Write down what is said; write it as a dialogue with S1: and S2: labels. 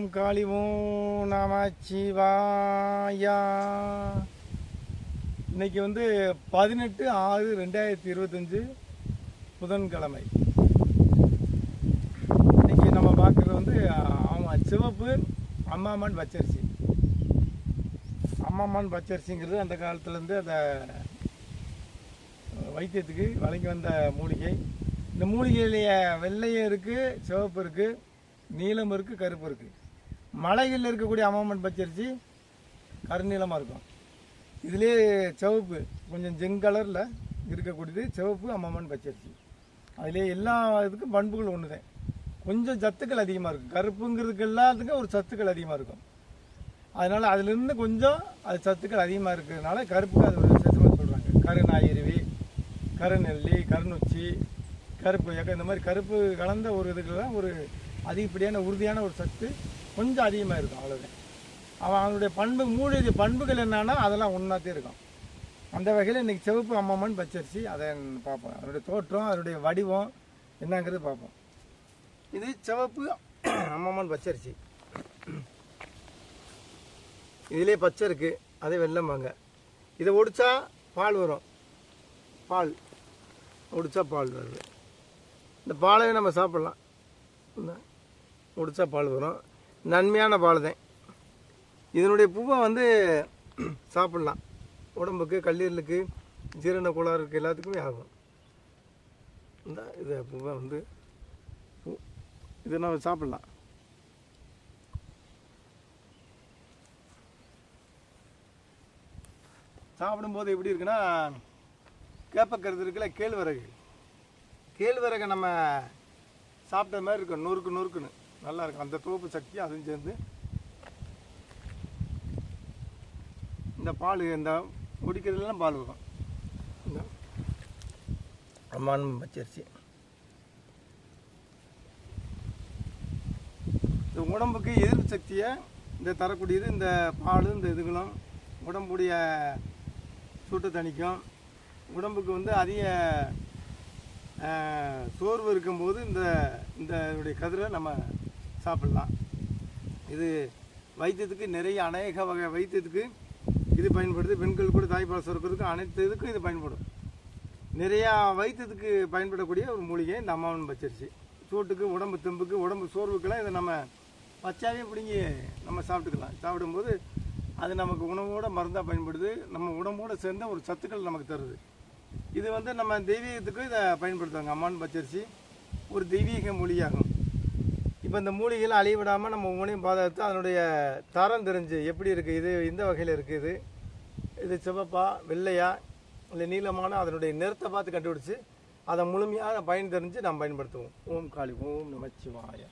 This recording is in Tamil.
S1: ஓம் காளி ஓம் நமச்சிவாயா இன்னைக்கு வந்து பதினெட்டு ஆறு ரெண்டாயிரத்தி இருபத்தஞ்சு புதன்கிழமை. இன்னைக்கு நம்ம பார்க்குறது வந்து ஆமாம் சிவப்பு அம்மாமான் பச்சரிசி. அம்மாமான் பச்சரிசிங்கிறது அந்த காலத்துலேருந்து அந்த வைத்தியத்துக்கு வழங்கி வந்த மூலிகை. இந்த மூலிகையிலேயே வெள்ளையும் இருக்குது சிவப்பு இருக்குது நீலம் இருக்குது கருப்பு இருக்குது மலைகளில் இருக்கக்கூடிய அம்மாமன் பச்சரிசி கருநீளமாக இருக்கும். இதுலேயே சிவப்பு கொஞ்சம் செங்கலரில் இருக்கக்கூடியது சிவப்பு அம்மாமன் பச்சரிசி. அதிலே எல்லா இதுக்கும் பண்புகள் ஒன்று தான் கொஞ்சம் சத்துக்கள் அதிகமாக இருக்கும். கருப்புங்கிறதுக்கு எல்லாத்துக்கும் ஒரு சத்துக்கள் அதிகமாக இருக்கும். அதனால் அதிலிருந்து கொஞ்சம் அது சத்துக்கள் அதிகமாக இருக்கிறதுனால கருப்புக்கு அது ஒரு விசேஷமாக சொல்கிறாங்க கருநாயிருவி கருநெல்லி கருநுச்சி கருப்பு ஏக்கம் இந்த மாதிரி கருப்பு கலந்த ஒரு இதுக்கெல்லாம் ஒரு அதிகப்படியான உறுதியான ஒரு சத்து கொஞ்சம் அதிகமாக இருக்கும் அவ்வளோதான் அவன் அவனுடைய பண்பு மூலிகை பண்புகள் என்னன்னா அதெல்லாம் ஒன்றாத்தே இருக்கும். அந்த வகையில் இன்றைக்கி சிவப்பு அம்மம்மன் பச்சரிசி அதை பார்ப்போம். அதனுடைய தோற்றம் அதனுடைய வடிவம் என்னங்கிறது பார்ப்போம். இது சிவப்பு அம்மம்மன் பச்சரிசி இதிலே பச்சை இருக்குது அதே வெள்ளம்பாங்க இதை ஒடிச்சா பால் வரும். பால். ஒடிச்சா பால் வருது. இந்த பாலையும் நம்ம சாப்பிட்லாம். இந்த ஒடிச்சா பால் வரும். நன்மையான பால் தான் இதனுடைய பூவை வந்து சாப்பிட்லாம். உடம்புக்கு கல்லீரலுக்கு ஜீரண கோளாறுக்கு எல்லாத்துக்குமே ஆகும். இந்த இது பூவை வந்து பூ இதை நம்ம சாப்பிட்லாம். சாப்பிடும்போது எப்படி இருக்குன்னா கேப்பக்கருது இருக்குல்ல கேழ்வரகு. கேழ்வரகை நம்ம சாப்பிட்ட மாதிரி இருக்கும் நொறுக்கு நொறுக்குன்னு. நல்லா இருக்கும் அந்த தோப்பு சக்தி அதுவும் சேர்ந்து இந்த பால் இந்த குடிக்கிறதுலாம் பால் வரும். இந்த அம்மான் பச்சரிசி. இந்த உடம்புக்கு எதிர்ப்பு சக்தியை இந்த தரக்கூடியது இந்த பால் இந்த இதுகளும் உடம்புடைய சூட்டை தணிக்கும். உடம்புக்கு வந்து அதிக சோர்வு இருக்கும்போது இந்த இந்த இதனுடைய கதிரை நம்ம சாப்பிடலாம். இது வைத்தியத்துக்கு நிறைய அநேக வகை வைத்தியத்துக்கு இது பயன்படுது. பெண்கள் கூட தாய்ப்பால் சுரக்கிறதுக்கு அனைத்து இதுக்கும் இது பயன்படும். நிறையா வைத்தியத்துக்கு பயன்படக்கூடிய ஒரு மூலிகை இந்த அம்மாவன் பச்சரிசி. சூட்டுக்கு உடம்பு தெம்புக்கு உடம்பு சோர்வுக்கெல்லாம் இதை நம்ம பச்சாவே பிடுங்கி நம்ம சாப்பிட்டுக்கலாம். சாப்பிடும்போது அது நமக்கு உணவோட மருந்தாக பயன்படுது. நம்ம உடம்போடு சேர்ந்த ஒரு சத்துக்கள் நமக்கு தருது. இது வந்து நம்ம தெய்வீகத்துக்கும் இதை பயன்படுத்துவாங்க. அம்மான் பச்சரிசி ஒரு தெய்வீக மொழியாகும் இப்போ இந்த மூலிகைகள் அழிய விடாமல் நம்ம மூலியம் பாதுகாத்து அதனுடைய தரம் தெரிஞ்சு எப்படி இருக்குது இது இந்த வகையில் இருக்குது இது சிவப்பா வெள்ளையா இல்லை நீளமான அதனுடைய நிறத்தை பார்த்து கண்டுபிடிச்சி அதை முழுமையாக பயன் தெரிஞ்சு நாம் பயன்படுத்துவோம். ஓம் காளி ஓம் நமச்சிவாயா.